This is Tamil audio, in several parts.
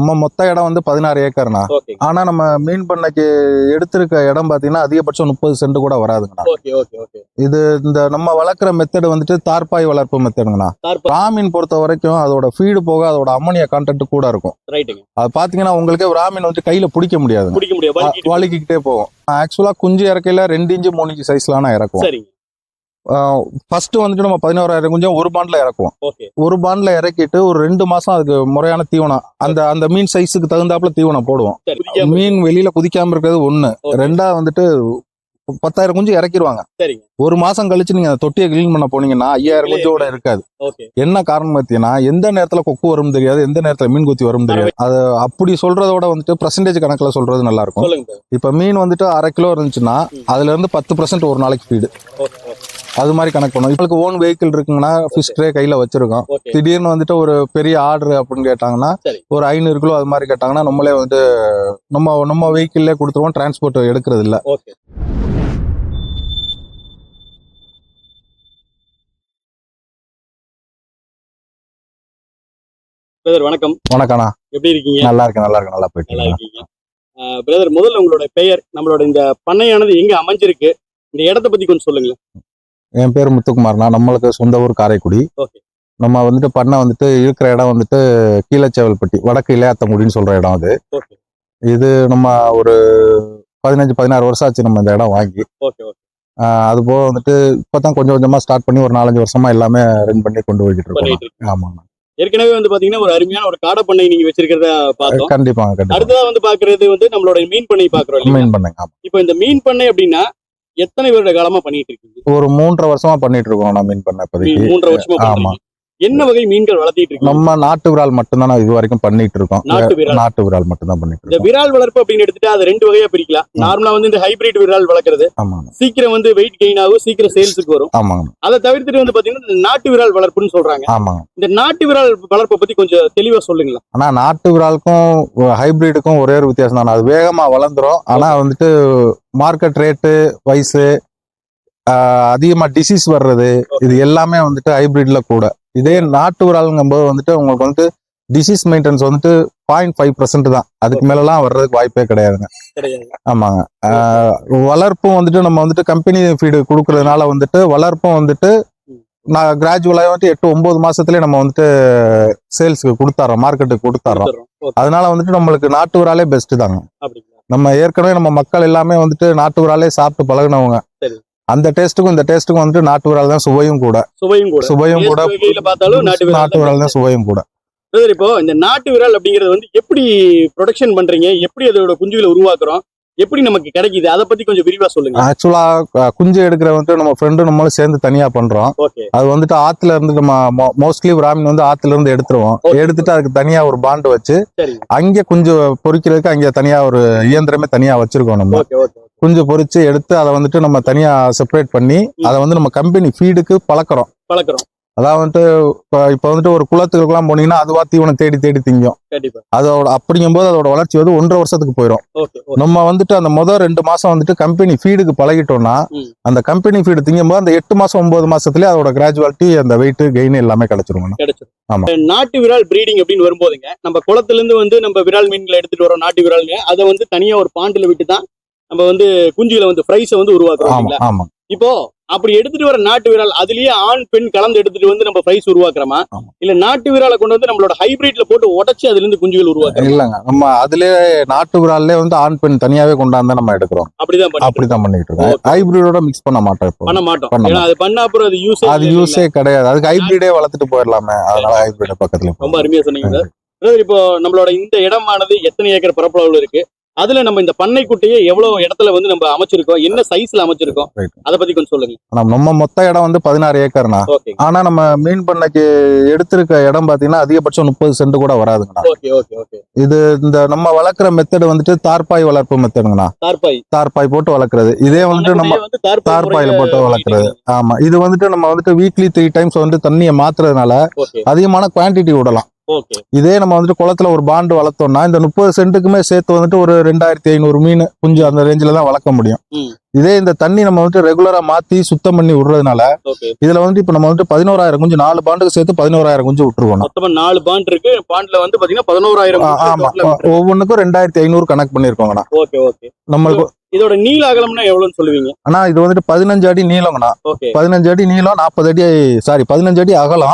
நம்ம மொத்த இடம் வந்து பதினாறு ஏக்கர்ண்ணா. ஓகே. ஆனா நம்ம மீன் பண்ணைக்கு எடுத்திருக்க இடம் பாத்தீங்கன்னா அதிகபட்சம் முப்பது சென்ட் கூட வராதுங்கண்ணா. இது இந்த நம்ம வளர்க்குற மெத்தடு வந்துட்டு தார்பாய் வளர்ப்பு மெத்தடுங்கண்ணா ராமீன் பொறுத்த வரைக்கும் அதோட ஃபீடு போக அதோட அம்மோனியா கான்டென்ட் கூட இருக்கும். அது பாத்தீங்கன்னா உங்களுக்கே ராமீன் வந்து கையில பிடிக்க முடியாது. வலிக்கிட்டு. வலிக்கிட்டே போகும். ஆக்சுவலா குஞ்சு இறக்கையில ரெண்டு இன்ச்சு மூணு இன்ச்சு சைஸ்லாம் சரிங்க. ஃபர்ஸ்ட் வந்துட்டு நம்ம பதினோராயிரம் குஞ்சம் ஒரு பாண்ட்ல இறக்குவோம். ஒரு பாண்ட்ல இறக்கிட்டு ஒரு ரெண்டு மாசம் அதுக்கு முறையான தீவனம். அந்த அந்த மீன் சைஸுக்கு தகுந்தாப்புல தீவனம் போடுவோம். மீன் வெளியில குதிக்காம இருக்கிறது ஒண்ணு. ரெண்டா வந்துட்டு பத்தாயிரம் குஞ்சு இறக்கிடுவாங்க ஒரு மாசம் கழிச்சு நீங்க அந்த தொட்டியை கிளீன் பண்ண போனீங்கன்னா ஐயாயிரம் குஞ்சோட இருக்காது. என்ன காரணம் பார்த்தீங்கன்னா எந்த நேரத்துல கொக்கு வரும் தெரியாது எந்த நேரத்துல மீன் குத்தி வரும் தெரியாது. அது அப்படி சொல்றதோட வந்துட்டு பர்சன்டேஜ் கணக்குல சொல்றது நல்லா இருக்கும். இப்ப மீன் வந்துட்டு அரை கிலோ இருந்துச்சுன்னா. அதுல இருந்து பத்து பர்சன்ட் ஒரு நாளைக்கு ஃபீடு அது மாதிரி கணக்கு பண்ணுவோம் இப்போ ஓன் வெஹிக்கிள் இருக்குங்கன்னா ஃபிஷ் ட்ரே கையில வச்சிருக்கோம். திடீர்னு வந்துட்டு ஒரு பெரிய ஆர்டர் அப்படின்னு கேட்டாங்கன்னா. ஒரு ஐநூறு கிலோ அது மாதிரி கேட்டாங்கன்னா நம்மளே வந்து நம்ம நம்ம வெஹிக்கிள்ல கொடுத்துருவோம். டிரான்ஸ்போர்ட் எடுக்கிறது இல்ல. பிரதர் வணக்கம். வணக்கண்ணா எப்படி இருக்கீங்க? நல்லா இருக்கு நல்லா இருக்கு நல்லா போயிட்டு. இருக்கீங்க. பிரதர் முதல்ல உங்களோட பெயர் நம்மளோட இந்த பண்ணையானது எங்க அமைஞ்சிருக்கு? இந்த இடத்த பத்தி கொஞ்சம் சொல்லுங்களேன். என் பேர் முத்துக்குமார்ண்ணா நம்மளுக்கு சொந்த ஊர் காரைக்குடி. நம்ம வந்துட்டு பண்ணை வந்துட்டு இருக்கிற இடம் வந்துட்டு கீழச்சேவல்பட்டி வடக்கு இளையாத்தங்குடின்னு சொல்ற இடம் அது. இது நம்ம ஒரு பதினஞ்சு பதினாறு வருஷம் ஆச்சு நம்ம இந்த இடம் வாங்கி. அது போக வந்துட்டு இப்பதான் கொஞ்சம் கொஞ்சமா ஸ்டார்ட் பண்ணி ஒரு நாலஞ்சு வருஷமா எல்லாமே ரன் பண்ணி கொண்டு போய்கிட்டு இருக்கோம் ஆமாங்க. ஏற்கனவே வந்து பாத்தீங்கன்னா ஒரு அருமையான ஒரு காடை பண்ணை நீங்க வச்சிருக்கிறத பார்த்தோம். கண்டிப்பாங்க கண்டிப்பா அடுத்ததா வந்து பாக்குறது வந்து நம்மளோட மீன் பண்ணை பாக்குறோம் மீன் பண்ணுங்க ஆமா. இப்போ இந்த மீன் பண்ணை அப்படின்னா எத்தனை வருட காலமா பண்ணிட்டு இருக்கீங்க? ஒரு மூன்றரை வருஷமா பண்ணிட்டு இருக்கோம் நான் மீன் பண்ண இப்போதைக்கு மீன் மூன்றரை வருஷமா ஆமா. என்ன வகை மீன்கள் வளர்த்திட்டு இருக்கீங்க? நம்ம நாட்டு விரால் மட்டும்தான் நான் இது வரைக்கும் பண்ணிட்டு இருக்கோம். நாட்டு விரால். நாட்டு விரால் மட்டும்தான் பண்ணிட்டு இந்த இருக்கோம். விரால் வளர்ப்பு அப்படின்னு எடுத்துட்டு அதை ரெண்டு வகையா பிரிக்கலாம். நார்மலா வந்து இந்த ஹைபிரிட் விரால் வளர்க்கறது. சீக்கிரம் வந்து வெயிட் கெயின் ஆகும் சீக்கிரம் சேல்ஸுக்கு வரும். ஆமாங்க. அதை தவிர்த்துட்டு வந்து பாத்தீங்கன்னா நாட்டு விரால் வளர்ப்புன்னு சொல்றாங்க. ஆமாங்க. இந்த நாட்டு விரால் வளர்ப்பை பத்தி கொஞ்சம் தெளிவா சொல்லுங்களேன். ஆனா நாட்டு விராலுக்கும் ஹைபிரிடுக்கும் ஒரே ஒரு வித்தியாசம் தான். அது வேகமா வளர்ந்துரும். ஆனா வந்துட்டு மார்க்கெட் ரேட்டு வயசு அதிகமா டிசீஸ் வர்றது இது எல்லாமே வந்துட்டு ஹைபிரிட்ல கூட. இதே நாட்டு விராலுங்கும் போது வந்துட்டு உங்களுக்கு வந்து டிசீஸ் மெயின்டெனன்ஸ் வந்துட்டு பாயிண்ட் ஃபைவ் பர்சன்ட் தான். அதுக்கு மேலலாம் வர்றதுக்கு வாய்ப்பே கிடையாதுங்க. கிடையாது. ஆமாங்க. வளர்ப்பும் வந்துட்டு நம்ம வந்துட்டு கம்பெனி ஃபீடு கொடுக்கறதுனால வந்துட்டு வளர்ப்பும் வந்துட்டு நான் கிராஜுவலாக வந்துட்டு எட்டு ஒன்பது மாசத்துலயே நம்ம வந்துட்டு சேல்ஸ்க்கு கொடுத்தாரோம் மார்க்கெட்டுக்கு கொடுத்தாரோம் அதனால வந்துட்டு நம்மளுக்கு நாட்டு விராலே பெஸ்ட் தாங்க. நம்ம ஏற்கனவே நம்ம மக்கள் எல்லாமே வந்துட்டு நாட்டு விராலே சாப்பிட்டு பழகுனவங்க. அந்த டேஸ்ட்டுக்கும் இந்த டேஸ்ட்டுக்கும் வந்துட்டு நாட்டு விரால் தான் சுவையும் கூட. சுவையும் கூட. சுவையும் கூட பார்த்தாலும் நாட்டு விரால் தான் சுவையும் கூட. இப்போ இந்த நாட்டு விரால் அப்படிங்கறது வந்து எப்படி ப்ரொடக்ஷன் பண்றீங்க? எப்படி அதோட குஞ்சுகளை உருவாக்குறோம்? எப்படி நமக்கு கிடைக்குது? அதை பத்தி கொஞ்சம் விரிவா சொல்லுங்க. ஆக்சுவலா குஞ்சு எடுக்கிற வந்துட்டு நம்ம ஃப்ரெண்டு நம்மளும் சேர்ந்து தனியா பண்றோம். அது வந்துட்டு ஆத்துல இருந்து நம்ம மோஸ்ட்லி பிராமின் வந்து ஆத்துல இருந்து எடுத்துருவோம். எடுத்துட்டு அதுக்கு தனியா ஒரு பாண்டு வச்சு அங்கே குஞ்சு பொறிக்கிறதுக்கு அங்கே தனியா ஒரு இயந்திரமே தனியா வச்சிருக்கோம் நம்ம. குஞ்சு பொறிச்சு எடுத்து அதை வந்துட்டு நம்ம தனியா செப்பரேட் பண்ணி அதை வந்து நம்ம கம்பெனி ஃபீடுக்கு பழக்கிறோம். பழக்கிறோம். அதான் வந்துட்டு இப்போ இப்போ வந்துட்டு ஒரு குளத்துக்குலாம் போனீங்கன்னா அதுவா தீவனம் தேடி தேடி திங்கும். அதோட அப்படிங்கும்போது அதோட வளர்ச்சி வந்து ஒன்றரை வருஷத்துக்கு போயிடும் நம்ம வந்துட்டு அந்த முதல் ரெண்டு மாசம் வந்துட்டு கம்பெனி ஃபீடுக்கு பழகிட்டோம்னா. அந்த கம்பெனி ஃபீடு திங்கும்போது அந்த எட்டு மாசம் ஒன்பது மாசத்துலயே அதோட கிராஜுவாலிட்டி அந்த வெயிட் கெயின் எல்லாமே கிடைச்சிடும் ஆமா. நாட்டு விரால் பிரீடிங் அப்படின்னு வரும்போதுங்க நம்ம குளத்துல இருந்து வந்து நம்ம விரால் மீன்களை எடுத்துட்டு வரோம் நாட்டு விரால்ங்க அதை வந்து தனியா ஒரு பாண்டில விட்டு தான் நம்ம வந்து குஞ்சுகளை வந்து ஃப்ரைஸை வந்து உருவாக்குறோம் இப்போ அப்படி எடுத்துட்டு வர நாட்டு விரால் அதுலயே ஆண் பெண் கலந்து எடுத்துட்டு வந்து நம்ம ஃப்ரைஸ் உருவாக்குறோமா. இல்ல நாட்டு விராலை கொண்டு வந்து நம்மளோட ஹைபிரிட்ல போட்டு உடைச்சு அதுல இருந்து குஞ்சுகள் உருவாக்குறோம்? இல்லங்க. நம்ம அதுலயே நாட்டு விரால்லே வந்து ஆண் பெண் தனியாவே கொண்டாந்து நம்ம எடுக்கிறோம். அப்படிதான் அப்படிதான் பண்ணிட்டு இருக்கோம். ஹைபிரிடோட மிக்ஸ் பண்ண மாட்டோம் பண்ண மாட்டோம். அது பண்ண அப்புறம் அது யூஸ் அது யூஸே கிடையாது. அதுக்கு ஹைபிரிடே வளர்த்துட்டு போயிடலாமே. அதனால ஹைபிரிட பக்கத்துல ரொம்ப அருமையா சொன்னீங்க சார். இப்போ நம்மளோட இந்த இடமானது எத்தனை ஏக்கர் பரப்பளவுல இருக்கு? அதுல நம்ம இந்த பண்ணைக்குட்டையே எவ்வளவு இடத்துல வந்து நம்ம அமைச்சிருக்கோம்? என்ன சைஸ்ல அமைச்சிருக்கோம். அதை பத்தி கொஞ்சம் சொல்லுங்க. நம்ம மொத்த இடம் வந்து பதினாறு ஏக்கர்னா ஆனா நம்ம மீன் பண்ணைக்கு எடுத்திருக்க இடம் பாத்தீங்கன்னா அதிகபட்சம் முப்பது சென்ட் கூட வராதுங்கண்ணா. இது இந்த நம்ம வளர்க்குற மெத்தட் வந்துட்டு தார்பாய் வளர்ப்பு மெத்தடுங்கண்ணா தார்பாய். தார்பாய் போட்டு வளர்க்குறது. இதே வந்துட்டு நம்ம தார்பாயில போட்டு வளர்க்குறது. ஆமா. இது வந்துட்டு நம்ம வந்துட்டு வீக்லி த்ரீ டைம்ஸ் வந்து தண்ணியை மாத்துறதுனால அதிகமான குவாண்டிட்டி விடலாம். இதே நம்ம வந்துட்டு குளத்துல ஒரு பாண்டு வளர்த்தோம்னா இந்த முப்பது சென்ட்டுக்குமே சேர்த்து வந்துட்டு ஒரு ரெண்டாயிரத்தி ஐநூறு மீன் குஞ்சு அந்த ரேஞ்சில தான் வளர்க்க முடியும். இதே இந்த தண்ணி நம்ம வந்துட்டு ரெகுலரா மாத்தி சுத்தம் பண்ணி விடுறதுனால இதுல வந்துட்டு இப்ப நம்ம வந்துட்டு பதினோராயிரம் குஞ்சு நாலு பாண்டுக்கு சேர்த்து பதினோராயிரம் குஞ்சு மொத்தமா நாலு பாண்ட் இருக்கு. பாண்ட்ல வந்து பாத்தீங்கன்னா பதினோராயிரம் ஆமா. ஒவ்வொன்றுக்கும் ரெண்டாயிரத்தி ஐநூறு கணக்கு பண்ணிருக்கோங்கண்ணா. நம்மளுக்கு இதோட நீள அகலம்னா எவ்வளவுன்னு சொல்லுவீங்க? ஆனா இது வந்துட்டு பதினஞ்சு அடி ஓகே. பதினஞ்சு அடி நீளம் நாற்பது அடி சாரி பதினஞ்சு அடி அகலம்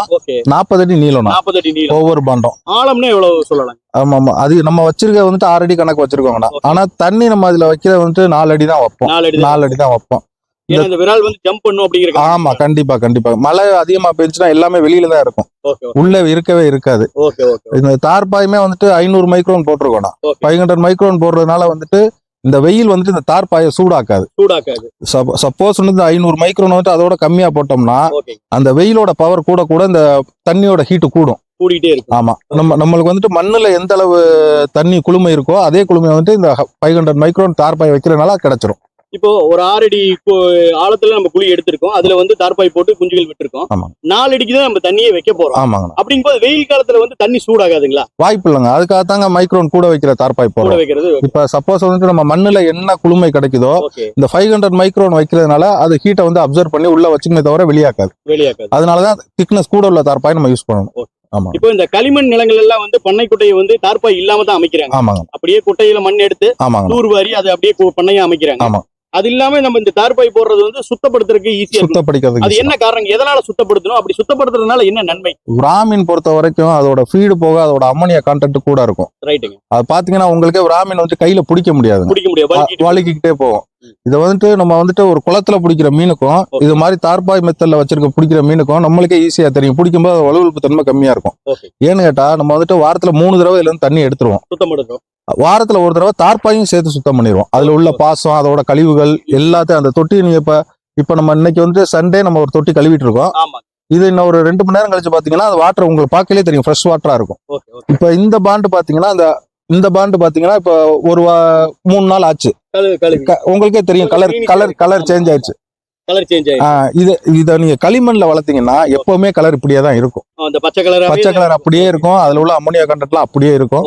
நாற்பது அடி நீளம்ண்ணா. நாற்பது அடி நீளம். ஒவ்வொரு பாண்டம். ஆழம்னா எவ்வளவு சொல்லலாம்? ஆமா ஆமா அது நம்ம வச்சிருக்க வந்துட்டு ஆறு அடி கணக்கு வச்சிருக்கோங்கண்ணா. ஆனா தண்ணி நம்ம அதுல வைக்கிறது வந்துட்டு நாலு அடி தான் வைப்போம். நாலு அடி தான் வைப்போம். ஏன்னா இந்த விரால் வந்து ஜம்ப் பண்ணும் அப்படிங்கிற ஆமா கண்டிப்பா கண்டிப்பா. மழை அதிகமா பெஞ்சுனா எல்லாமே வெளியில தான் இருக்கும். உள்ள இருக்கவே இருக்காது. இந்த தார்பாயுமே வந்துட்டு ஐநூறு மைக்ரோன் போட்டிருக்கோம்ண்ணா. ஓகே. ஃபைவ் ஹண்ட்ரட் மைக்ரோன் போடுறதுனால வந்துட்டு இந்த வெயில் வந்துட்டு இந்த தார்பாயை சூடாக்காது. சூடாக்காது. சப்போஸ் வந்து ஐநூறு மைக்ரோன் வந்துட்டு அதோட கம்மியா போட்டோம்னா அந்த வெயிலோட பவர் கூட கூட இந்த தண்ணியோட ஹீட்டு கூடும். கூடிட்டே இருக்கும். ஆமா. நம்ம நம்மளுக்கு வந்துட்டு மண்ணுல எந்த அளவு தண்ணி குளுமை இருக்கோ அதே குளுமை வந்துட்டு இந்த ஃபைவ் ஹண்ட்ரட் மைக்ரோன் தார்பாய் வைக்கிறதுனால கிடைச்சிரும். இப்போ ஒரு ஆறு அடி கு- ஆழத்துல நம்ம குழி எடுத்திருக்கோம். அதுல வந்து தார்பாய் போட்டு குஞ்சுகள் விட்டுருக்கோம். நாலு அடிக்கு தான் நம்ம தண்ணியே வைக்க போறோம். ஆமாங்கண்ணா. அப்படிங்கும்போது வெயில் காலத்துல வந்து தண்ணி சூடாகாதுங்களா? வாய்ப்பு இல்லைங்க. அதுக்காக தாங்க மைக்ரோன் கூட வைக்கிற தார்பாய் போடுறோம். வைக்கிறது இப்ப சப்போஸ் வந்துட்டு நம்ம மண்ணுல என்ன குளுமை கிடைக்குதோ இந்த ஃபைவ் ஹண்ட்ரட் மைக்ரோன் வைக்கிறதுனால அது ஹீட்டை வந்து அப்சர்வ் பண்ணி உள்ள வச்சுக்கமே தவிர வெளியாக்காது வெளியாக்காது அதனாலதான் திக்னஸ் கூட உள்ள தார்பாய் நம்ம யூஸ் பண்ணணும். ஆமா இப்போ இந்த களிமண் நிலங்கள் எல்லாம் வந்து பண்ணை குட்டையை வந்து தார்பாய் இல்லாம தான் அமைக்கிறாங்க. ஆமாங்க. அப்படியே குட்டையில மண் எடுத்து ஆமாங்க. தூர்வாரி அதை அப்படியே பண்ணையா அமைக்கிறாங்க. ஆமா. அது இல்லாம நம்ம இந்த தார்பாய் போடுறது வந்து சுத்தப்படுத்துறதுக்கு ஈஸியா இருக்கும். அது என்ன காரணம் எதனால சுத்தப்படுத்தணும்? அப்படி சுத்தப்படுத்துறதுனால என்ன நன்மை? பிராமின் பொறுத்த வரைக்கும் அதோட ஃபீடு போக அதோட அம்மோனியா கண்டென்ட் கூட இருக்கும். ரைட்டுங்க அது பாத்தீங்கன்னா உங்களுக்கே பிராமின் வந்து கையில பிடிக்க முடியாதுங்க. பிடிக்க முடியாது. வழுக்கிக்கிட்டே போகும். இதை வந்துட்டு நம்ம வந்துட்டு ஒரு குளத்துல பிடிக்கிற மீனுக்கும். இது மாதிரி தார்பாய் மெத்தல்ல வச்சிருக்க பிடிக்கிற மீனுக்கும் நம்மளுக்கே ஈஸியா தெரியும். பிடிக்கும்போது வலுவழுப்பு தன்மை கம்மியா இருக்கும். ஏன்னு கேட்டா நம்ம வந்துட்டு வாரத்துல மூணு தடவை இதுல இருந்து தண்ணி எடுத்துருவோம். வாரத்துல ஒரு தடவை தார்பாயும் சேர்த்து சுத்தம் பண்ணிடுவோம். அதுல உள்ள பாசம் அதோட கழிவுகள் எல்லாத்தையும் அந்த தொட்டி நீங்க இப்ப இப்ப நம்ம இன்னைக்கு வந்து சண்டே நம்ம ஒரு தொட்டி கழுவிட்டு இருக்கோம். இது இன்னும் ஒரு ரெண்டு மணி நேரம் கழிச்சு பாத்தீங்கன்னா அந்த வாட்டர் உங்களுக்கு பார்க்கலே தெரியும். ஃப்ரெஷ் வாட்டரா இருக்கும். இப்ப இந்த பாண்டு பாத்தீங்கன்னா அந்த இந்த பாண்டு பாத்தீங்கன்னா இப்ப ஒரு மூணு நாள் ஆச்சு. உங்களுக்கே தெரியும் கலர் கலர் கலர் சேஞ்ச் ஆயிடுச்சு. கலர் சேஞ்ச் ஆயிடும் ஆஹ் இது இத நீங்க களிமண்ல வளர்த்தீங்கன்னா எப்பவுமே கலர் இப்படியே தான் இருக்கும். அந்த பச்சை கலர் பச்சை கலர் அப்படியே இருக்கும். அதுல உள்ள அம்மோனியா கண்டென்ட்லாம் அப்படியே இருக்கும்.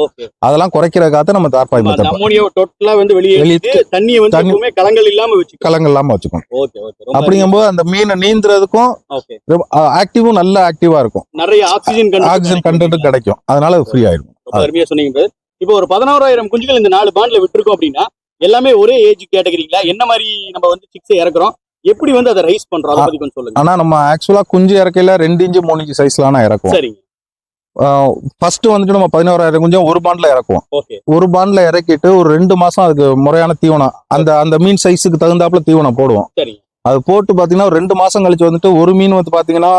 அதெல்லாம் குறைக்கிறதுக்காக நம்ம தார்பாய் மெத்தட் அமோனியா டோட்டலா வந்து வெளியே வெளியிட்டு தண்ணியை வந்து எப்பவுமே கலங்கள் இல்லாம வச்சுக்கணும். கலங்கள் இல்லாம வச்சுக்கணும். Okay okay. ரொம்ப அப்படிங்கும்போது அந்த மீனை நீந்துறதுக்கும் ஓகே. ஆக்டிவும் நல்ல ஆக்டிவா இருக்கும். நிறைய ஆக்சிஜன் ஆக்சிஜன் கண்டென்ட்டும் கிடைக்கும். அதனால ஃப்ரீ ஆயிடும் அருமையா சொன்னீங்க. இப்போ ஒரு பதினோராயிரம் குஞ்சுகள் இந்த நாலு பாண்ட்ல விட்டுருக்கோம் அப்படின்னா எல்லாமே ஒரே ஏஜ் கேட்டகரிங்களா என்ன மாதிரி நம்ம வந்து சிக்ஸ் இறக்குறோம்? எப்படி வந்து அதை ரைஸ் பண்றோம்? அதை பத்தி கொஞ்சம் சொல்லுங்க. ஆனா நம்ம ஆக்சுவலா குஞ்சு இறக்கையில ரெண்டு இன்ச்சு மூணு இன்ச்சு சைஸ்லாம் இறக்குவோம். சரிங்க. ஃபர்ஸ்ட் வந்துட்டு நம்ம பதினோராயிரம் குஞ்சம் ஒரு பாண்ட்ல இறக்குவோம். ஒரு பாண்ட்ல இறக்கிட்டு ஒரு ரெண்டு மாசம் அதுக்கு முறையான தீவனம். அந்த அந்த மீன் சைஸுக்கு தகுந்தாப்புல தீவனம் போடுவோம். அது போட்டு பாத்தீங்கன்னா ஒரு ரெண்டு மாசம் கழிச்சு வந்துட்டு ஒரு மீன் வந்து பாத்தீங்கன்னா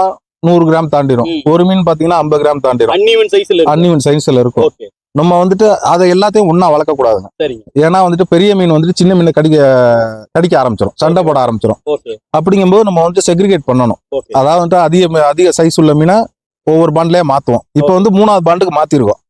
நூறு கிராம் தாண்டிடும். ஒரு மீன் பாத்தீங்கன்னா ஐம்பது கிராம் தாண்டிடும் அன்னிவன் சைஸ்ல சைஸ்ல இருக்கும். நம்ம வந்துட்டு அதை எல்லாத்தையும் ஒண்ணா வளர்க்க கூடாதுங்க சரிங்க. ஏன்னா வந்துட்டு பெரிய மீன் வந்துட்டு சின்ன மீனை கடிக்க கடிக்க ஆரம்பிச்சிடும் சண்டை போட ஆரம்பிச்சிடும் அப்படிங்கும்போது நம்ம வந்துட்டு செக்ரிகேட் பண்ணணும். அதாவது வந்துட்டு அதிக அதிக சைஸ் உள்ள மீனை ஒவ்வொரு பாண்ட்லயே மாத்துவோம். இப்போ வந்து மூணாவது பாண்டுக்கு மாத்திருக்கோம்.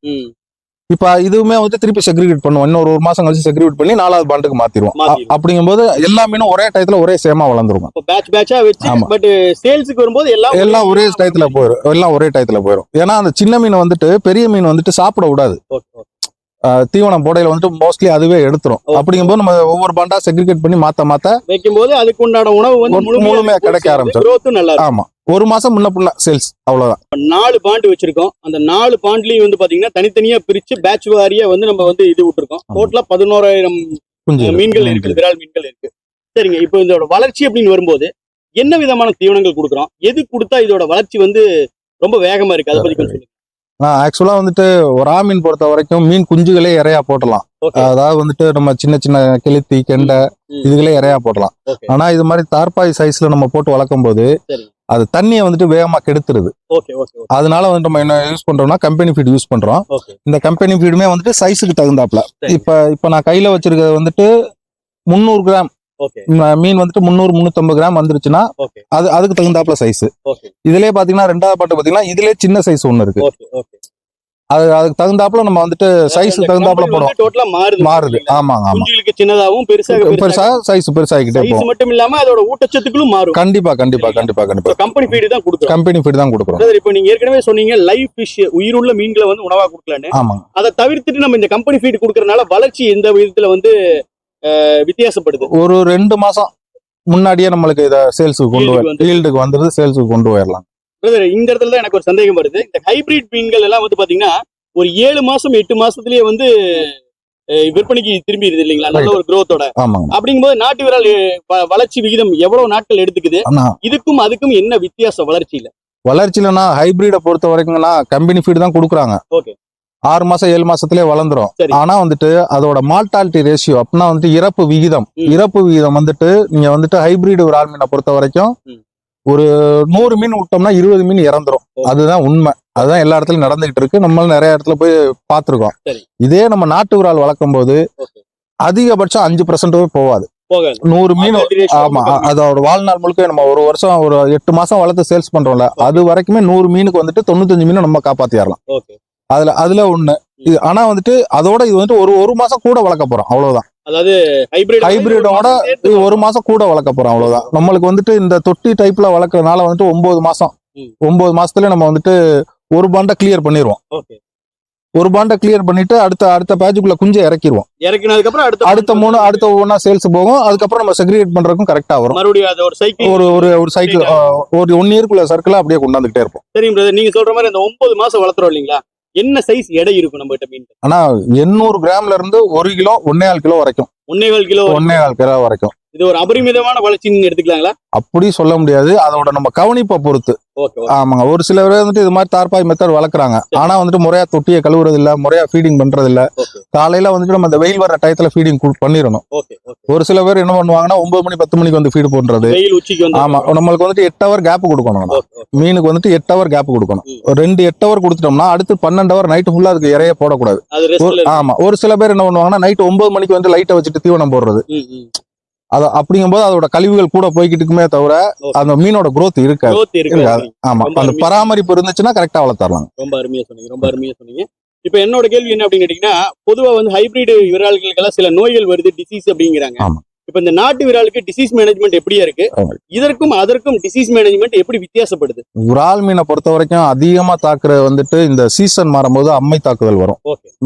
இப்ப இதுவுமே வந்து திருப்பி செக்ரிகேட் பண்ணுவோம். இன்னொரு ஒரு மாசம் கழிச்சு செக்ரிகேட் பண்ணி நாலாவது பாண்டுக்கு மாத்திருவோம். அப்படிங்கும்போது எல்லா மீனும் ஒரே டயத்துல ஒரே சேமா வளர்ந்துருக்கும் இப்போ பேட்ச் பேட்சா வச்சு ஆமா. பட் சேல்ஸுக்கு வரும்போது எல்லாம் எல்லாம் ஒரே டயத்துல போயிடும் எல்லாம் ஒரே டயத்துல போயிடும் ஏன்னா அந்த சின்ன மீன் வந்துட்டு பெரிய மீன் வந்துட்டு சாப்பிட விடாது தீவனம் போடையில வந்துட்டு மோஸ்ட்லி அதுவே எடுத்துரும். அப்படிங்கும்போது நம்ம ஒவ்வொரு பாண்டா செக்ரிகேட் பண்ணி மாத்த மாத்த வைக்கும்போது அதுக்கு உண்டான உணவு முழுமையா கிடைக்க ஆரம்பிச்சிடும். ஆமா. ஒரு மாசம் முன்ன பின்ன சேல்ஸ் அவ்வளவுதான். நாலு பாண்ட் வச்சிருக்கோம். அந்த நாலு பாண்ட்லயும் வந்து பாத்தீங்கன்னா தனித்தனியா பிரிச்சு பேட்ச் வாரியா வந்து நம்ம வந்து இது விட்டுருக்கோம். டோட்டலா பதினோராயிரம் மீன்கள் இருக்கு. விரால் மீன்கள் இருக்கு. சரிங்க. இப்போ இதோட வளர்ச்சி அப்படின்னு வரும்போது என்ன விதமான தீவனங்கள் கொடுக்குறோம்? எது கொடுத்தா இதோட வளர்ச்சி வந்து ரொம்ப வேகமா இருக்கு? அதை பத்தி கொஞ்சம் சொல்லுங்க. ஆக்சுவலா வந்துட்டு ஒரு ஆமீன் பொறுத்த வரைக்கும் மீன் குஞ்சுகளே இறையா போட்டலாம் ஓகே அதாவது வந்துட்டு நம்ம சின்ன சின்ன கெளுத்தி கெண்டை. இதுகளே இறையா போடலாம் ஆனா இது மாதிரி தார்பாய் சைஸ்ல நம்ம போட்டு வளர்க்கும் போது அது தண்ணியை வந்துட்டு வேகமா கெடுத்துருது. அதனால வந்து நம்ம என்ன யூஸ் பண்றோம்னா கம்பெனி ஃபீட் யூஸ் பண்றோம். இந்த கம்பெனி ஃபீடுமே வந்துட்டு சைஸுக்கு தகுந்தாப்ல சரி. இப்ப இப்ப நான் கையில வச்சிருக்கிறது வந்துட்டு முந்நூறு கிராம். மீன் வந்துட்டு முந்நூறு முந்நூத்தம்பது கிராம் வந்துருச்சுன்னா அது அதுக்கு தகுந்தாப்புல சைஸ் ஓகே இதுலயே பாத்தீங்கன்னா ரெண்டாவது பாட்டு பாத்தீங்கன்னா இதுலயே சின்ன சைஸ் ஒண்ணு இருக்கு. அது அதுக்கு தகுந்தாப்புல நம்ம வந்துட்டு சைஸ் தகுந்தாப்புல போடுவோம். டோட்டலா மாறுது. மாறுது. ஆமாங்க ஆமா. குஞ்சுகளுக்கு சின்னதாகவும் பெருசாக பெருசா சைஸ் பெருசாகிக்கிட்டே சைஸ் போகும். மட்டும் இல்லாம அதோட ஊட்டச்சத்துக்களும் மாறும். கண்டிப்பா கண்டிப்பா கண்டிப்பா கண்டிப்பா. கம்பெனி ஃபீடு தான் கொடுக்குறோம். கம்பெனி ஃபீட் தான் கொடுக்குறோம். பிரதர் இப்போ நீங்க ஏற்கனவே சொன்னீங்க லைவ் ஃபிஷ் உயிருள்ள மீன்களை வந்து உணவா கொடுக்கலான்னு. ஆமாங்க. அதை தவிர்த்துட்டு நம்ம இந்த கம்பெனி ஃபீடு கொடுக்கறதுனால வளர்ச்சி எந்த விதத்துல வந்து வித்தியாசப்படுது. ஒரு ரெண்டு மாசம் முன்னாடியே நம்மளுக்கு இதை சேல்ஸுக்கு கொண்டு Yield க்கு வந்து- ஈல்டுக்கு வந்துருது சேல்ஸுக்கு கொண்டு போயிடலாம். இந்த இடத்துல தான் எனக்கு ஒரு சந்தேகம் வருது. இந்த ஹைபிரிட் மீன்கள் எல்லாம் வந்து பாத்தீங்கன்னா ஒரு ஏழு மாசம் எட்டு மாசத்துலயே வந்து விற்பனைக்கு திரும்பிடுது இல்லைங்களா? நல்ல ஒரு growth-ஓட. ஆமாங்க. அப்படிங்கும்போது நாட்டு விரல் வளர்ச்சி விகிதம் எவ்வளவு நாட்கள் எடுத்துக்குது? இதுக்கும் அதுக்கும் என்ன வித்தியாசம் வளர்ச்சியில? வளர்ச்சியிலனா ஹைபிரிட பொறுத்த வரைக்கும்னா கம்பெனி ஃபீட் தான் கொடுக்குறாங்க. Okay. ஆறு மாசம் ஏழு மாசத்துலயே வளர்ந்துரும். ஆனா வந்துட்டு அதோட மார்டாலிட்டி ரேஷியோ அப்படின்னா வந்துட்டு இறப்பு விகிதம். இறப்பு விகிதம் வந்துட்டு நீங்க வந்துட்டு ஹைபிரிட் ஒரு மீனை பொறுத்த வரைக்கும். ஒரு நூறு மீன் விட்டோம்னா இருபது மீன் இறந்துரும். அதுதான் உண்மை அதுதான் எல்லா இடத்துலயும் நடந்துகிட்டு இருக்கு நம்மளும் நிறைய இடத்துல போய் பார்த்திருக்கோம் சரி. இதே நம்ம நாட்டு விரால் வளர்க்கும் போது. அதிகபட்சம் அஞ்சு பர்சன்ட் போகாது போகாது நூறு மீன் ஆமா. அதோட வாழ்நாள் முழுக்க நம்ம ஒரு வருஷம் ஒரு எட்டு மாசம் வளர்த்து சேல்ஸ் பண்றோம்ல அது வரைக்குமே நூறு மீனுக்கு வந்துட்டு தொண்ணூத்தஞ்சு மீன் நம்ம காப்பாத்திடலாம். அதுல அதுல ஒண்ணு. இது ஆனா வந்துட்டு அதோட இது வந்துட்டு ஒரு ஒரு மாசம் கூட வளர்க்க போறோம். அவ்வளவுதான். அதாவது ஹைபிரிட் ஹைபிரிடோட இது ஒரு மாசம் கூட வளர்க்க போறோம் அவ்வளவுதான். நம்மளுக்கு வந்துட்டு இந்த தொட்டி டைப்ல வளர்க்கறதுனால வந்துட்டு ஒன்பது மாசம். ஒன்பது மாசத்துல நம்ம வந்துட்டு ஒரு பாண்டை கிளியர் பண்ணிடுவோம் ஒரு பாண்டை கிளியர் பண்ணிட்டு அடுத்த அடுத்த பேட்சுக்குள்ள குஞ்சை இறக்கிடுவோம் இறக்கினதுக்கு அப்புறம் அடுத்த அடுத்த மூணு அடுத்த ஒவ்வொன்றா சேல்ஸ் போகும். அதுக்கப்புறம் நம்ம செக்ரிகேட் பண்றதுக்கும் கரெக்டா வரும். மறுபடியும் ஒரு சைக்கிள் ஒரு ஒரு சைக்கிள் ஒரு ஒன் இயர்க்குள்ள சர்க்கிளா அப்படியே கொண்டாந்துகிட்டே இருப்போம். சரிங்க நீங்க சொல்ற மாதிரி அந்த ஒன்பது மாசம் வளர்த்துறோம் இல்லைங்களா? என்ன சைஸ் எடை இருக்கும் நம்ம கிட்ட மீன்? ஆனா எண்ணூறு கிராம்ல இருந்து ஒரு கிலோ ஒன்னே கால் வரைக்கும். ஒன்னேகால் கிலோ ஒன்னே கிலோ வரைக்கும். இது ஒரு அபரிமிதமான வளர்ச்சின்னு எடுத்துக்கலாங்களா? அப்படி சொல்ல முடியாது. அதோட நம்ம கவனிப்பை பொறுத்து. ஆமாங்க. ஒரு சில பேர் வந்துட்டு இது மாதிரி தார்பாய் மெத்தட் வளர்க்குறாங்க. ஆனா வந்துட்டு முறையா தொட்டியை கழுவுறது இல்ல முறையா ஃபீடிங் பண்றது இல்ல காலையில வந்துட்டு நம்ம இந்த வெயில் வர டயத்துல ஃபீடிங் பண்ணிடணும். ஒரு சில பேர் என்ன பண்ணுவாங்கன்னா ஒன்பது மணி பத்து மணிக்கு வந்து ஃபீடு பண்றது. ஆமா. நம்மளுக்கு வந்துட்டு எட்டு ஹவர் கேப் கொடுக்கணும் மீனுக்கு வந்துட்டு எட்டு ஹவர் கேப் கொடுக்கணும். ரெண்டு எட்டு ஹவர் கொடுத்துட்டோம்னா அடுத்து பன்னெண்டு ஹவர் நைட்டு ஃபுல்லா அதுக்கு இறைய போடக்கூடாது. ஆமா. ஒரு சில பேர் என்ன பண்ணுவாங்கன்னா நைட் ஒன்பது மணிக்கு வந்து லைட்டை வச்சுட்டு தீவனம் போடுறது. அது அப்படிங்கும்போது அதோட கழிவுகள் கூட போய்கிட்டு இருக்குமே தவிர. அந்த மீனோட growth இருக்காது. ஆமா அந்த. பராமரிப்பு இருந்துச்சுன்னா கரெக்டா வளர்த்தரலாம் ரொம்ப அருமையா சொன்னீங்க ரொம்ப அருமையா சொன்னீங்க இப்ப என்னோட கேள்வி என்ன அப்படின்னு கேட்டீங்கன்னா பொதுவா வந்து ஹைபிரிட் விரால்களுக்கெல்லாம் சில நோய்கள் வருது டிசீஸ் அப்படிங்கிறாங்க ஆமா. இப்ப இந்த நாட்டு விராலுக்கு டிசீஸ் மேனேஜ்மெண்ட் எப்படியா இருக்கு. இதற்கும் அதற்கும் டிசீஸ் மேனேஜ்மெண்ட் எப்படி வித்தியாசப்படுது? விரால் மீனை பொறுத்த வரைக்கும் அதிகமா தாக்குறது வந்துட்டு இந்த சீசன் மாறும்போது அம்மை தாக்குதல் வரும்.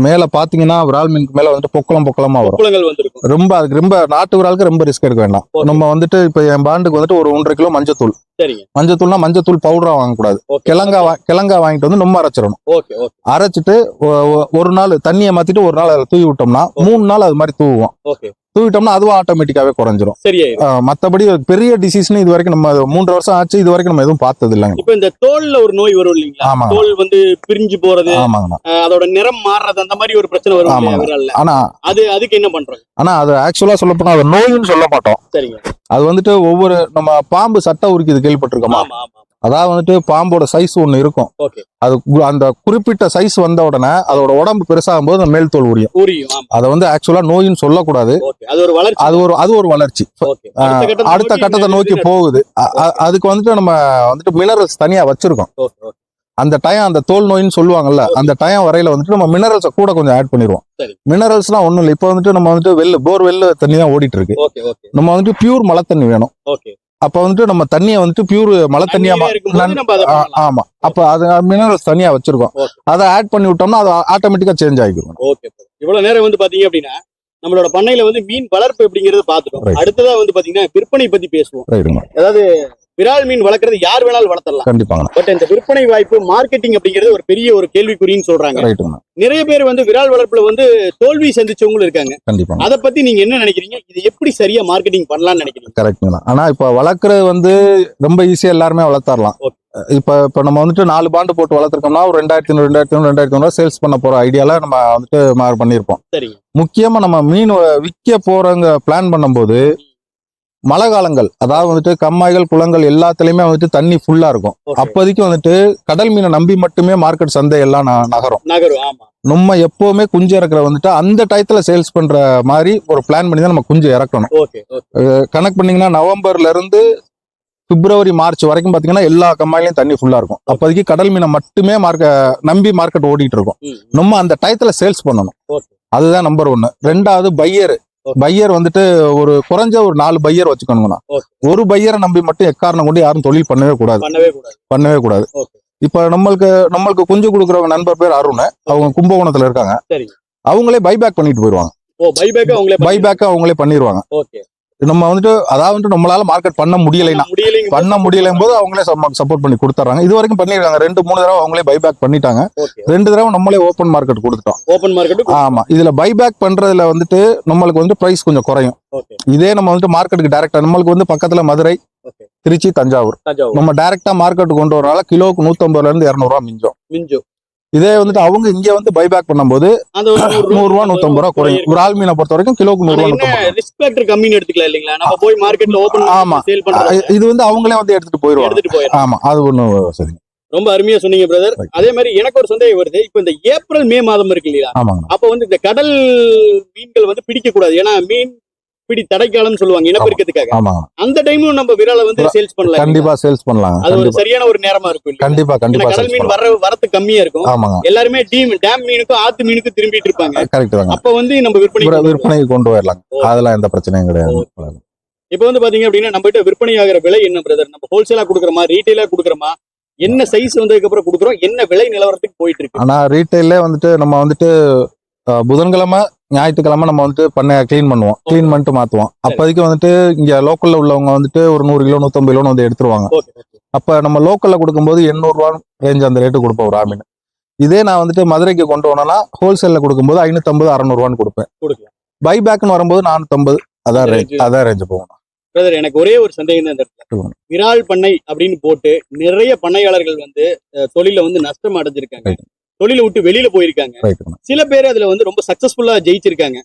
மேல பாத்தீங்கன்னா விரால் மீனுக்கு மேல வந்துட்டு பொக்குளம் பொக்குளமா வரும். ரொம்ப அதுக்கு ரொம்ப நாட்டு விராலுக்கு ரொம்ப ரிஸ்க் எடுக்க வேண்டாம். நம்ம வந்துட்டு இப்ப என் பாண்டுக்கு வந்துட்டு ஒரு ஒன்றரை கிலோ மஞ்சத்தூள். மஞ்சத்தூள்னா மஞ்சத்தூள் பவுடரா வாங்கக்கூடாது. கிழங்கா கிழங்கா வாங்கிட்டு வந்து நம்ம அரைச்சிடணும். அரைச்சிட்டு ஒரு நாள் தண்ணியை மாத்திட்டு ஒரு நாள் அதில் தூவி விட்டோம்னா மூணு நாள் அது மாதிரி தூவுவோம். ஓகே. தூவிட்டோம்னா அதுவும் ஆட்டோமேட்டிக்காவே குறைஞ்சிரும். மத்தபடி ஒரு பெரிய டிசீஸ்னு இது வரைக்கும் நம்ம மூன்று வருஷம் ஆச்சு இது வரைக்கும் நம்ம எதுவும் பார்த்தது இல்லைங்க இப்ப இந்த தோல்ல ஒரு நோய் வரும் இல்லைங்களா? ஆமாங்க. தோல் வந்து பிரிஞ்சு போறது ஆமாங்கண்ணா அஹ் அதோட நிறம் மாறுறது அந்த மாதிரி ஒரு பிரச்சனை வரும் ஆமாங்க. ஆனா அது அதுக்கு என்ன பண்றாங்க ஆனா அது ஆக்சுவலா சொல்ல போனா அது நோயின்னு சொல்ல மாட்டோம். சரிங்க. அது வந்துட்டு ஒவ்வொரு நம்ம பாம்பு சட்டை உரிக்குது கேள்விப்பட்டிருக்கோமா? ஆமா ஆமா. அதாவது வந்துட்டு பாம்போட சைஸ் ஒண்ணு இருக்கும். அது அந்த குறிப்பிட்ட சைஸ் வந்த உடனே அதோட உடம்பு பெருசாகும் போது அந்த மேல் தோல் உரியும். அதை வந்து ஆக்சுவலா நோயின்னு சொல்லக்கூடாது. அது ஒரு அது ஒரு அது ஒரு வளர்ச்சி. அடுத்த கட்டத்தை நோக்கி போகுது. அதுக்கு வந்துட்டு நம்ம வந்துட்டு மினரல்ஸ் தனியா வச்சிருக்கோம். அந்த டயம் அந்த தோல் நோயின்னு சொல்லுவாங்கல்ல அந்த டயம் வரையில வந்துட்டு நம்ம மினரல்ஸை கூட கொஞ்சம் ஆட் பண்ணிடுவோம். மினரல்ஸ்லாம் ஒண்ணும் இல்லை. இப்போ வந்துட்டு நம்ம வந்துட்டு வெள்ள போர் வெள்ள தண்ணி தான் ஓடிட்டு இருக்கு. நம்ம வந்துட்டு பியூர் மழை தண்ணி வேணும். அப்ப வந்துட்டு நம்ம தண்ணியை வந்துட்டு பியூர் மழை தண்ணியா. ஆமா. அப்ப அது மினரல்ஸ் தனியா வச்சிருக்கோம். அதை ஆட் பண்ணி விட்டோம்னா அது ஆட்டோமேட்டிக்கா சேஞ்ச் ஆகிக்கும் ஓகே இவ்வளவு நேரம் வந்து பாத்தீங்க அப்படின்னா நம்மளோட பண்ணையில வந்து மீன் வளர்ப்பு அப்படிங்கறத பாத்துட்டோம். அடுத்ததா வந்து பாத்தீங்கன்னா விற்பனை பத்தி பேசுவோம். அதாவது விரால் மீன் வளர்க்கறது யார் வேணாலும் வளர்த்தரலாம் கண்டிப்பாங்க. பட் இந்த விற்பனை வாய்ப்பு மார்க்கெட்டிங் அப்படிங்கிறது ஒரு பெரிய ஒரு கேள்விக்குறின்னு சொல்றாங்க. நிறைய பேர் வந்து விரால் வளர்ப்புல வந்து தோல்வி சந்திச்சவங்களும் இருக்காங்க. கண்டிப்பாங்க. அதை பத்தி நீங்க என்ன நினைக்கிறீங்க? இது எப்படி சரியா மார்க்கெட்டிங் பண்ணலாம்னு நினைக்கிறீங்க? கரெக்ட்டுங்க ஆனா இப்ப வளர்க்குறது வந்து ரொம்ப ஈஸியா எல்லாருமே வளர்த்தரலாம். இப்ப இப்ப நம்ம வந்துட்டு நாலு பாண்டு போட்டு வளர்த்துருக்கோம்னா ஒரு ரெண்டாயிரத்தி ஐநூறு ரெண்டாயிரத்தி ஐநூறு ரெண்டாயிரத்தி ஐநூறு சேல்ஸ் பண்ண போற ஐடியால நம்ம வந்துட்டு மாறு பண்ணியிருப்போம் சரிங்க. முக்கியமா நம்ம மீன் விற்க போறவங்க பிளான் பண்ணும்போது மழை காலங்கள் அதாவது வந்துட்டு கம்மாய்கள் குளங்கள் எல்லாத்துலயுமே வந்துட்டு தண்ணி ஃபுல்லா இருக்கும். அப்போதைக்கு வந்துட்டு கடல் மீனை நம்பி மட்டுமே மார்க்கெட் சந்தை எல்லாம் நகரும். நம்ம எப்பவுமே குஞ்சு இறக்குற வந்துட்டு அந்த டயத்துல சேல்ஸ் பண்ற மாதிரி ஒரு பிளான் பண்ணி தான் நம்ம குஞ்சு இறக்கணும். கணக்கு பண்ணீங்கன்னா நவம்பர்ல இருந்து பிப்ரவரி மார்ச் வரைக்கும் பாத்தீங்கன்னா எல்லா கம்மாயிலையும் தண்ணி ஃபுல்லா இருக்கும். அப்போதைக்கு கடல் மீனை மட்டுமே மார்க்க நம்பி மார்க்கெட் ஓடிட்டு இருக்கும். நம்ம அந்த டயத்துல சேல்ஸ் பண்ணணும். அதுதான் நம்பர் ஒன்னு ரெண்டாவது பையர். பையர் வந்துட்டு ஒரு குறைஞ்ச ஒரு நாலு பையர் வச்சுக்கணுங்கண்ணா. ஒரு பையரை நம்பி மட்டும் எக்காரணம் கொண்டு யாரும் தொழில் பண்ணவே கூடாது. பண்ணவே கூடாது. இப்ப நம்மளுக்கு நம்மளுக்கு குஞ்சு கொடுக்குறவங்க நண்பர் பேர் அருண் அவங்க கும்பகோணத்துல இருக்காங்க. அவங்களே பைபேக் பண்ணிட்டு போயிருவாங்க. பைபேக் அவங்களே பண்ணிடுவாங்க. நம்ம வந்துட்டு அதாவது நம்மளால மார்க்கெட் பண்ண முடியலைன்னா பண்ண முடியலையும் போது அவங்களே சப்போர்ட் பண்ணி கொடுத்துறாங்க இது வரைக்கும் பண்ணிருக்காங்க ரெண்டு மூணு தடவை அவங்களே பைபேக் பண்ணிட்டாங்க. ஓகே ரெண்டு தடவை நம்மளே ஓப்பன் மார்க்கெட் கொடுத்துட்டோம். ஓபன் மார்க்கெட் ஆமா. இதுல பைபேக் பண்றதுல வந்துட்டு நம்மளுக்கு வந்து பிரைஸ் கொஞ்சம் குறையும். இதே நம்ம வந்துட்டு மார்க்கெட்டுக்கு டைரக்டா நம்மளுக்கு வந்து பக்கத்துல மதுரை திருச்சி தஞ்சாவூர். நம்ம டைரக்டா மார்க்கெட்டுக்கு கொண்டு வரனால கிலோக்கு நூத்தம்பதுல இருந்து இரநூறுவா மிஞ்சம். மிஞ்சு இதே வந்துட்டு அவங்க இங்க வந்து பைபேக் பண்ணும்போது நூறு ரூபா நூத்தம்பது ரூபா குறையும். ஒரு ஆள் மீனை பொறுத்த வரைக்கும் கிலோக்கு நூறு ரூபா. ஆமா. இது வந்து அவங்களே வந்து எடுத்துட்டு போயிருவாங்க ஆமா அது ஒண்ணு சரி. ரொம்ப அருமையா சொன்னீங்க பிரதர் அதே மாதிரி எனக்கு ஒரு சந்தேகம் வருது. இப்போ இந்த ஏப்ரல் மே மாதம் இருக்கு இல்லையா? அப்ப வந்து இந்த கடல் மீன்கள் வந்து பிடிக்க கூடாது ஏன்னா மீன் பிடி தடைக்காலம்னு சொல்லுவாங்க இனப்பெருக்கத்துக்காக அந்த டைமும் நம்ம விரால வந்து சேல்ஸ் பண்ணலாம் கண்டிப்பா சேல்ஸ் பண்ணலாங்க அது ஒரு சரியான ஒரு நேரமா இருக்கும்? கண்டிப்பா கண்டிப்பா கடல் மீன் பண்ணலாம். வர வரத்து கம்மியா இருக்கும். ஆமாங்க. எல்லாருமே டீம் டேம் மீனுக்கும் ஆத்து மீனுக்கும் திரும்பிட்டு இருப்பாங்க. கரெக்ட் அப்ப வந்து நம்ம விற்பனை விற்ப- விற்பனைக்கு கொண்டு. Oh. அதெல்லாம் எந்த பிரச்சனையும் கிடையாது. இப்ப வந்து பாத்தீங்க அப்படின்னா நம்ம கிட்ட விற்பனை ஆகிற விலை என்ன பிரதர் நம்ம ஹோல்சேலா கொடுக்குறோமா? ரீட்டைலா கொடுக்குறோமா? என்ன சைஸ் வந்ததுக்கு அப்புறம் கொடுக்குறோம்? என்ன விலை நிலவரத்துக்கு போயிட்டு இருக்கு? ஆனா ரீட்டைல்ல வந்துட்டு நம்ம வந்துட்டு புதன்கிழமை ஞாயிற்றுக்கிழமை நம்ம வந்துட்டு பண்ணைய க்ளீன் பண்ணுவோம். க்ளீன் பண்ணிட்டு மாத்துவோம். அப்போதைக்கு வந்துட்டு இங்க லோக்கல்ல உள்ளவங்க வந்துட்டு ஒரு நூறு கிலோ நூத்தம்பது கிலோன்னு வந்து எடுத்துருவாங்க. அப்ப நம்ம லோக்கல்ல கொடுக்கும்போது எண்ணூறு ரூபா ரேஞ்ச் அந்த ரேட்டு கொடுப்போம் ஒரு ஆமீன் இதே நான் வந்துட்டு மதுரைக்கு கொண்டு போனேன்னா ஹோல்சேல்ல கொடுக்கும்போது ஐநூத்தம்பது அறநூறுவான்னு கொடுப்பேன். பைபேக்னு வரும்போது நானூத்தம்பது அதான் ரேஞ்ச். அதான் ரேஞ்ச் போகும். பிரதர் எனக்கு ஒரே ஒரு சந்தேகம் தான் இந்த. விரால் பண்ணை அப்படின்னு போட்டு நிறைய பண்ணையாளர்கள் வந்து தொழில வந்து நஷ்டம் அடைஞ்சிருக்காங்க. தொழிலை விட்டு வெளியில போயிருக்காங்க. சில பேர் அதுல வந்து ரொம்ப சக்சஸ்ஃபுல்லா ஜெயிச்சிருக்காங்க.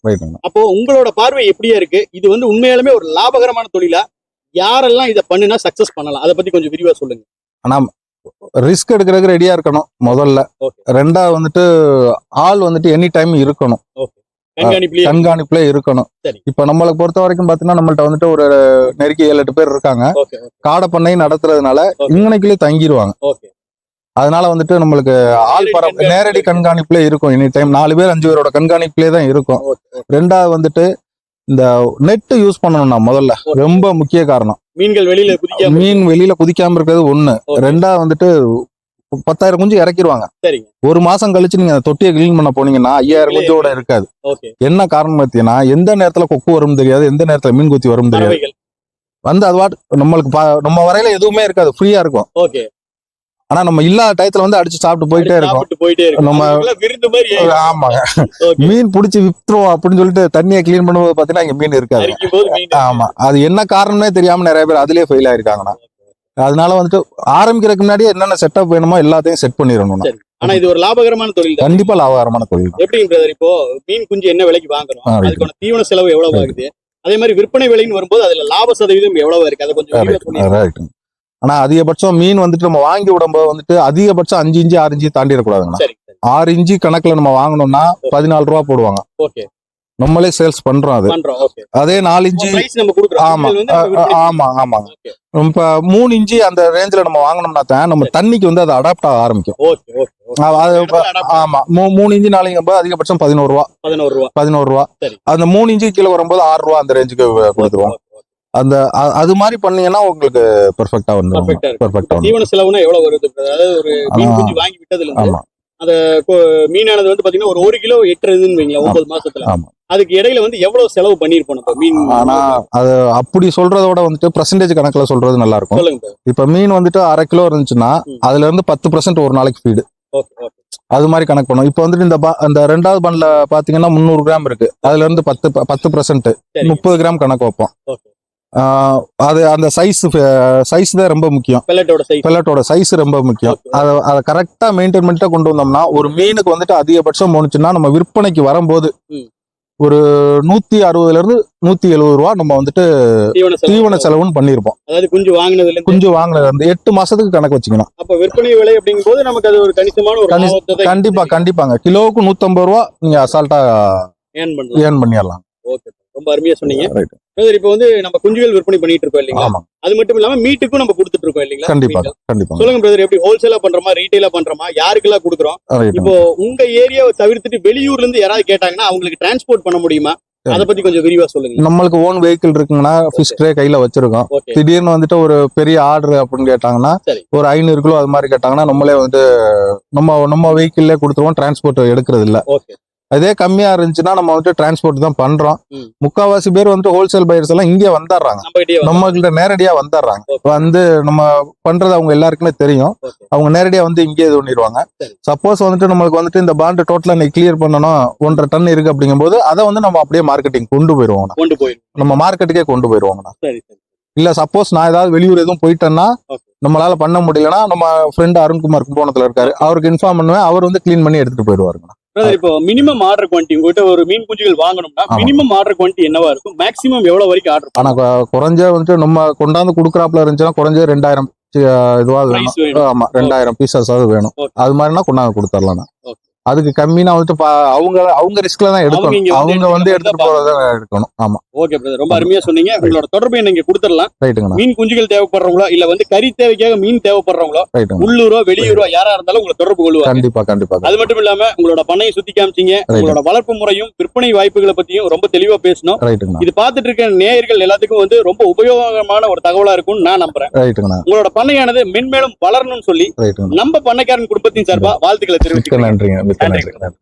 அப்போ உங்களோட பார்வை எப்படியா இருக்கு? இது வந்து உண்மையாலுமே ஒரு லாபகரமான தொழிலா? யாரெல்லாம் இதை பண்ணுனா சக்சஸ் பண்ணலாம்? அதை பத்தி கொஞ்சம் விரிவா சொல்லுங்க. ஆனா ரிஸ்க் எடுக்கிறதுக்கு ரெடியா இருக்கணும் முதல்ல. ரெண்டாவது வந்துட்டு ஆள் வந்துட்டு எனி டைம் இருக்கணும். கண்காணிப்புல இருக்கணும். இப்ப நம்மளை பொறுத்த வரைக்கும் பாத்தீங்கன்னா நம்மள்ட்ட வந்துட்டு ஒரு நெருக்கி ஏழு எட்டு பேர் இருக்காங்க. காடை பண்ணை நடத்துறதுனால. இங்கனைக்குள்ளே தங்கிடுவாங்க அதனால வந்துட்டு நம்மளுக்கு ஆள் பர. நேரடி கண்காணிப்புல இருக்கும். எனி டைம் நாலு பேர் அஞ்சு பேரோட கண்காணிப்புலயே தான் இருக்கும். ரெண்டாவது வந்துட்டு இந்த நெட் யூஸ் பண்ணணும்னா முதல்ல. ரொம்ப முக்கிய காரணம். மீன்கள் வெளியில குதிக்காம மீன் வெளியில குதிக்காம இருக்கிறது ஒண்ணு. ரெண்டாவது வந்துட்டு பத்தாயிரம் குஞ்சு இறக்கிடுவாங்க. ஒரு மாசம் கழிச்சு நீங்க அந்த தொட்டியை கிளீன் பண்ண போனீங்கன்னா ஐயாயிரம். குஞ்சோட இருக்காது. என்ன காரணம் பார்த்தீங்கன்னா எந்த நேரத்துல கொக்கு வரும் தெரியாது எந்த நேரத்துல மீன் குத்தி வரும் தெரியாது. வந்து அது வாட் நம்மளுக்கு நம்ம வரையில எதுவுமே இருக்காது. ஃப்ரீயா இருக்கும். ஆனா நம்ம இல்லாத டயத்துல வந்து அடிச்சு சாப்பிட்டு போயிட்டே இருக்கும். நம்ம- அதுக்கெல்லாம் விருந்து மாதிரி ஆமாங்க மீன் பிடிச்சி வித்துருவோம் அப்படின்னு சொல்லிட்டு தண்ணியை கிளீன் பண்ணும்போது பாத்தீங்கன்னா இங்க மீன் இருக்காது. ஆமா. அது என்ன காரணம்னே தெரியாம நிறைய பேர் அதுலயே ஃபெயில் ஆயிருக்காங்கண்ணா. அதனால வந்துட்டு ஆரம்பிக்கிறதுக்கு முன்னாடியே என்னென்ன செட்டப் வேணுமோ எல்லாத்தையும் செட் பண்ணிடணும். ஆனா இது ஒரு லாபகரமான தொழில் கண்டிப்பா லாபகரமான தொழில். எப்படி பிரதர் இப்போ மீன் குஞ்சு என்ன விலைக்கு வாங்குறோம். அதுக்கான தீவன செலவு எவ்வளவு. ஆகுது அதே மாதிரி விற்பனை விலைன்னு வரும்போது அதுல லாப சதவீதம் எவ்வளவு இருக்கு? அதை கொஞ்சம் ஆனா அதிகபட்சம் மீன் வந்துட்டு நம்ம வாங்கி விடும்போது வந்துட்டு அதிகபட்சம் அஞ்சு இன்ச்சு ஆறு இன்ச்சு தாண்டிடக்கூடாதுங்கண்ணா. ஆறு இன்ச்சு கணக்குல நம்ம வாங்கணும்னா பதினாலு ரூபா போடுவாங்க. நம்மளே சேல்ஸ் பண்றோம் அது. அதே நாலு கொடுக்குறோம். ஆமா. ஆமா ஓகே. இப்ப மூணு இன்ச்சு அந்த ரேஞ்சில நம்ம வாங்கினோம்னா தான் நம்ம தண்ணிக்கு வந்து அது அடாப்ட் ஆக ஆரம்பிக்கும். ஆமா. மூணு இன்ச்சு நாளைக்கு போது அதிகபட்சம் பதினோரு ரூபா. பதினோரு ரூபா. பதினோரு ரூபா. அந்த மூணு இன்ச்சு கீழே வரும்போது ஆறு ரூபா அந்த ரேஞ்சுக்கு கொடுத்துருவோம். அந்த அது மாதிரி பண்ணீங்கன்னா உங்களுக்கு பெர்ஃபெக்டா வந்து Perfect ஆ இருக்கு. பெர்ஃபெக்டா வந்து தீவன செலவுனா எவ்வளவு வருது அதாவது ஒரு மீன். குஞ்சு வாங்கி விட்டதுல இருந்து கொ- மீனானது வந்து பாத்தீங்கன்னா ஒரு ஒரு கிலோ எட்டுறதுன்னு வைங்களா ஒன்பது மாசத்துல. அதுக்கு இடையில வந்து எவ்வளவு செலவு பண்ணிருப்போம் மீன் ஆனா அது அப்படி சொல்றத விட வந்துட்டு பர்சன்டேஜ் கணக்குல சொல்றது நல்லா இருக்கும். இப்ப மீன் வந்துட்டு அரை கிலோ இருந்துச்சுன்னா. அதுல இருந்து பத்து பர்சன்ட் ஒரு நாளைக்கு ஃபீடு அது மாதிரி கணக்கு பண்ணும். இப்போ வந்துட்டு இந்த அந்த ரெண்டாவது பன்ல பாத்தீங்கன்னா முந்நூறு கிராம் இருக்கு. அதுல இருந்து பத்து பத்து பர்சன்ட் முப்பது கிராம் கணக்கு வைப்போம். அது அந்த சைஸ் சைஸ் தான் ரொம்ப முக்கியம். பெல்லட்டோட சைஸ் பெல்லட்டோட சைஸ் ரொம்ப முக்கியம். அதை அதை கரெக்டா மெயின்டைன் பண்ணிட்டு கொண்டு வந்தோம்னா ஒரு மீனுக்கு வந்துட்டு அதிகபட்சம் போனுச்சுன்னா நம்ம விற்பனைக்கு வரும்போது. ஒரு நூத்தி அறுபதுல இருந்து நூத்தி எழுபது ரூபா நம்ம வந்துட்டு தீவன செலவு தீவன செலவுன்னு பண்ணிருப்போம் அதாவது குஞ்சு வாங்கினதுல குஞ்சு வாங்கினது வந்து எட்டு மாசத்துக்கு கணக்கு வச்சுக்கணும். அப்ப விற்பனை விலை அப்படிங்கும் போது நமக்கு அது ஒரு கணிசமான கண்டிப்பா கண்டிப்பாங்க. கிலோவுக்கு நூத்தம்பது ரூபா நீங்க அசால்ட்டா ஏர்ன் பண்ணலாம். ஏர்ன் பண்ணிடலாம். ஓகே ரொம்ப அருமையா சொன்னீங்க. ரைட் பிரதர் இப்போ வந்து நம்ம குஞ்சுகள் விற்பனை பண்ணிட்டு இருக்கோம் இல்லைங்களா? அது மட்டும் இல்லாம மீட்டுக்கும் நம்ம கொடுத்துட்டு இருக்கோம் இல்லைங்களா? கண்டிப்பாக மீட்டு. கண்டிப்பாக சொல்லுங்க பிரதர் எப்படி ஹோல்சேலா பண்றோமா ரீட்டைலா பண்றோமா யாருக்கெல்லாம் கொடுக்குறோம்? இப்போ உங்க ஏரியாவை தவிர்த்துட்டு வெளியூர்ல இருந்து யாராவது கேட்டாங்கன்னா அவங்களுக்கு டிரான்ஸ்போர்ட் பண்ண முடியுமா. அத பத்தி கொஞ்சம் விரிவா சொல்லுங்க நம்மளுக்கு ஓன் வெஹிக்கிள் இருக்குங்கன்னா ஃபிஷ் ட்ரே கையில வச்சிருக்கோம். திடீர்னு வந்துட்டு ஒரு பெரிய ஆர்டர் அப்படின்னு கேட்டாங்கன்னா. ஒரு ஐநூறு கிலோ அது மாதிரி கேட்டாங்கன்னா நம்மளே வந்து நம்ம நம்ம வெஹிக்கிள்ல கொடுத்துருவோம் டிரான்ஸ்போர்ட் எடுக்கிறது இல்ல ஓகே அதே கம்மியா இருந்துச்சுன்னா நம்ம வந்துட்டு டிரான்ஸ்போர்ட் தான் பண்றோம். முக்காவாசி பேர் வந்துட்டு ஹோல்சேல் பையர்ஸ் எல்லாம் இங்கே வந்துடுறாங்க. நம்ம கிட்டே நேரடியா வந்துடுறாங்க. வந்து நம்ம பண்றது அவங்க எல்லாருக்குமே தெரியும். அவங்க நேரடியா வந்து இங்கே இது பண்ணிடுவாங்க. சப்போஸ் வந்துட்டு நம்மளுக்கு வந்துட்டு இந்த பாண்டு டோட்டலா நீ கிளியர் பண்ணணும் ஒன்றரை டன் இருக்கு அப்படிங்கும்போது அதை வந்து நம்ம அப்படியே மார்க்கெட்டிங் கொண்டு போயிருவோம் நம்ம மார்க்கெட்டுக்கே கொண்டு போயிருவோங்கண்ணா இல்ல சப்போஸ் நான் ஏதாவது வெளியூர் எதுவும் போயிட்டேன்னா. நம்மளால பண்ண முடியலன்னா நம்ம ஃப்ரெண்ட் அருண்குமார் கும்போணத்துல இருக்காரு. அவருக்கு இன்ஃபார்ம் பண்ணுவேன். அவர் வந்து க்ளீன் பண்ணி எடுத்துட்டு போயிடுவாருங்க பிரதர் இப்போ மினிமம் ஆர்டர் குவான்டிட்டி உங்ககிட்ட ஒரு மீன் குஞ்சுகள் வாங்கணும்னா. மினிமம் ஆர்டர் குவான்டிட்டி என்னவா இருக்கும்? மேக்ஸிமம் எவ்வளவு வரைக்கும் ஆர்டர் ஆனா குறைஞ்ச வந்துட்டு நம்ம கொண்டாந்து குடுக்கறாப்புல இருந்துச்சுன்னா குறைஞ்ச ரெண்டாயிரம் வேணும். ஆமா ரெண்டாயிரம் பீசஸ் அது வேணும். அது மாதிரினா கொண்டாந்து கொடுத்துடலாம். அதுக்கு கம்மினா வந்துட்டு அவங்க அவங்க ரிஸ்க்ல தான் எடுக்கணும். அவங்க வந்து எடுத்துட்டு போறத எடுக்கணும். ஆமா. ஓகே பிரதர் ரொம்ப அருமையா சொன்னீங்க. உங்களோட தொடர்பு இங்க கொடுத்துடலாம். ரைட்டுங்கண்ணா மீன் குஞ்சுகள் தேவைப்படுறவங்களோ இல்ல வந்து கறி தேவைக்காக மீன் தேவைப்படுறவங்களோ உள்ளூரோ வெளியூரோ யாரா இருந்தாலும் உங்களை தொடர்பு கொள்வாங்க. கண்டிப்பா கண்டிப்பா அது மட்டும் இல்லாம உங்களோட பண்ணையை சுத்தி காமிச்சீங்க. உங்களோட வளர்ப்பு முறையும் விற்பனை வாய்ப்புகளை பத்தியும் ரொம்ப தெளிவா பேசணும். இது பார்த்துட்டு இருக்க நேயர்கள் எல்லாத்துக்கும் வந்து ரொம்ப உபயோகமான ஒரு தகவலா இருக்கும்னு நான் நம்புறேன். உங்களோட பண்ணையானது மென்மேலும் வளரணும்னு சொல்லி நம்ம பண்ணைக்காரன் குடும்பத்தின் சார்பா வாழ்த்துக்களை மிக்க தெரிவிச்சுக்கிறேன் நன்றிங்க. மிக்க நன்றி. நன்றி நன்றி